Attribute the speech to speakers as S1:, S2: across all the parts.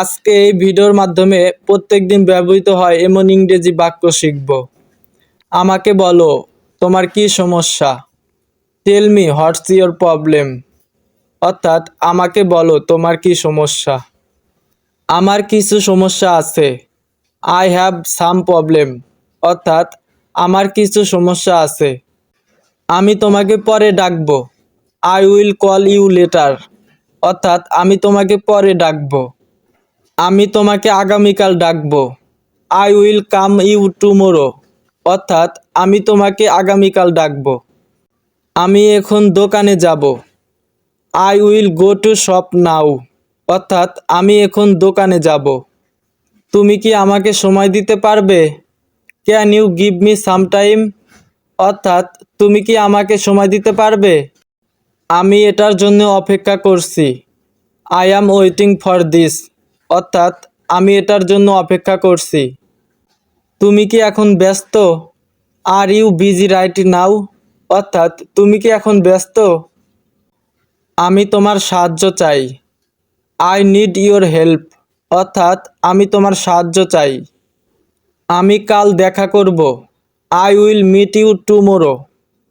S1: আজকে এই ভিডিওর মাধ্যমে প্রত্যেকদিন ব্যবহৃত হয় এমন ইংরেজি বাক্য শিখব। আমাকে বলো, তোমার কি সমস্যা? Tell me what's your problem অর্থাৎ, আমাকে বলো, তোমার কি সমস্যা? আমার কিছু সমস্যা আছে। আই হ্যাভ সাম প্রবলেম অর্থাৎ, আমার কিছু সমস্যা আছে। আমি তোমাকে পরে ডাকবো। I will call you later অর্থাৎ, আমি তোমাকে পরে ডাকবো। আমি তোমাকে আগামীকাল ডাকবো। I will come you tomorrow অর্থাৎ, আমি তোমাকে আগামীকাল ডাকবো। আমি এখন দোকানে যাব। I will go to shop now অর্থাৎ, আমি এখন দোকানে যাব। তুমি কি আমাকে সময় দিতে পারবে? Can you give me some time অর্থাৎ, তুমি কি আমাকে সময় দিতে পারবে? আমি এটার জন্য অপেক্ষা করছি। I am waiting for this অর্থাৎ আমি এটার জন্য অপেক্ষা করছি। তুমি কি এখন ব্যস্ত? Are you busy right now অর্থাৎ তুমি কি এখন ব্যস্ত? আমি তোমার সাহায্য চাই। আই নিড ইউর হেল্প অর্থাৎ আমি তোমার সাহায্য চাই। আমি কাল দেখা করব। I will meet you tomorrow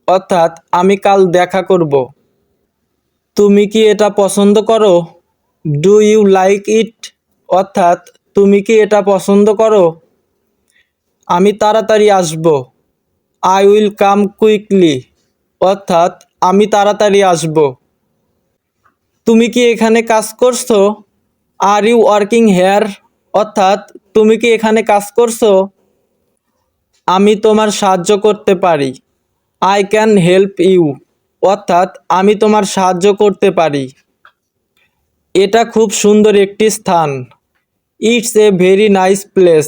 S1: অর্থাৎ আমি কাল দেখা করব। তুমি কি এটা পছন্দ করো? ডু ইউ লাইক ইট অর্থাৎ তুমি কি এটা পছন্দ করো? আমি তাড়াতাড়ি আসব। আই উইল কাম কুইকলি অর্থাৎ আমি তাড়াতাড়ি আসব। তুমি কি এখানে কাজ করছ? আর ইউ ওয়ার্কিং হেয়ার অর্থাৎ তুমি কি এখানে কাজ করছ? আমি তোমার সাহায্য করতে পারি। আই ক্যান হেল্প ইউ অর্থাৎ আমি তোমার সাহায্য করতে পারি। এটা খুব সুন্দর একটি স্থান। It's a very nice place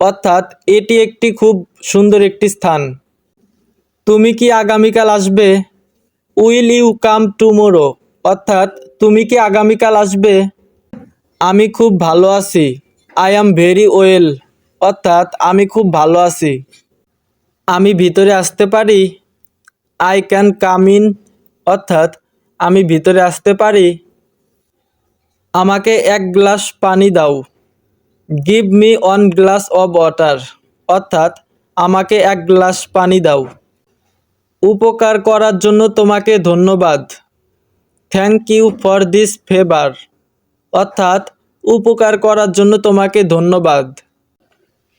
S1: অর্থাৎ এটি একটি খুব সুন্দর একটি স্থান। তুমি কি আগামীকাল আসবে? উইল ইউ কাম টুমোরো অর্থাৎ তুমি কি আগামীকাল আসবে? আমি খুব ভালো আছি। আই অ্যাম ভেরি ওয়েল অর্থাৎ আমি খুব ভালো আছি। আমি ভিতরে আসতে পারি? আই ক্যান কাম ইন অর্থাৎ আমি ভিতরে আসতে পারি। আমাকে এক গ্লাস পানি দাও। Give me one glass of water অর্থাৎ আমাকে এক গ্লাস পানি দাও। উপকার করার জন্য তোমাকে ধন্যবাদ। Thank you for this favour অর্থাৎ উপকার করার জন্য তোমাকে ধন্যবাদ।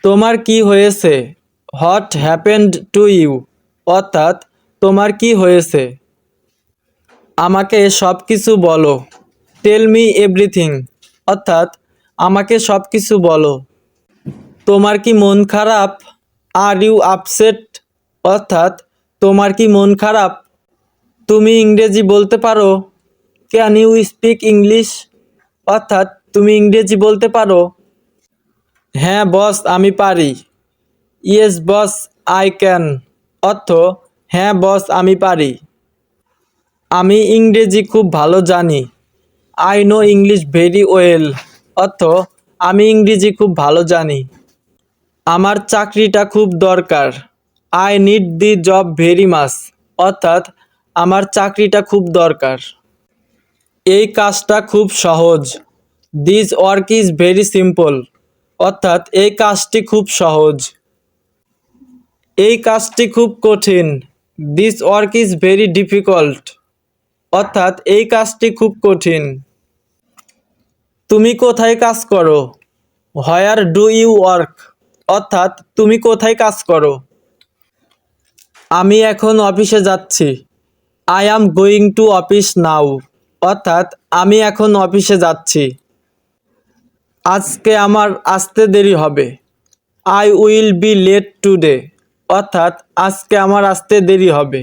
S1: তোমার কি হয়েছে? হোয়াট হ্যাপেন্ড টু ইউ অর্থাৎ তোমার কি হয়েছে? আমাকে সব কিছু বলো। টেল মি এভরিথিং অর্থাৎ আমাকে সব কিছু বলো। তোমার কি মন খারাপ? আর ইউ আপসেট অর্থাৎ, তোমার কি মন খারাপ? তুমি ইংরেজি বলতে পারো। ক্যান ইউ স্পিক ইংলিশ অর্থাৎ, তুমি ইংরেজি বলতে পারো। হ্যাঁ বস আমি পারি। ইয়েস বস আই ক্যান অর্থ হ্যাঁ বস আমি পারি। আমি ইংরেজি খুব ভালো জানি। I know English very well অর্থ আমি ইংরেজি খুব ভালো জানি। আমার চাকরিটা খুব দরকার। I need the job very much অর্থাৎ আমার চাকরিটা খুব দরকার। এই কাজটা খুব সহজ। This work is very simple অর্থাৎ এই কাজটি খুব সহজ। এই কাজটি খুব কঠিন। This work is very difficult অর্থাৎ এই কাজটি খুব কঠিন। তুমি কোথায় কাজ করো? Where do you work? অর্থাৎ, তুমি কোথায় কাজ করো? আমি এখন অফিসে যাচ্ছি। I am going to office now অর্থাৎ, আমি এখন অফিসে যাচ্ছি। আজকে আমার আসতে দেরি হবে। I will be late today অর্থাৎ, আজকে আমার আসতে দেরি হবে।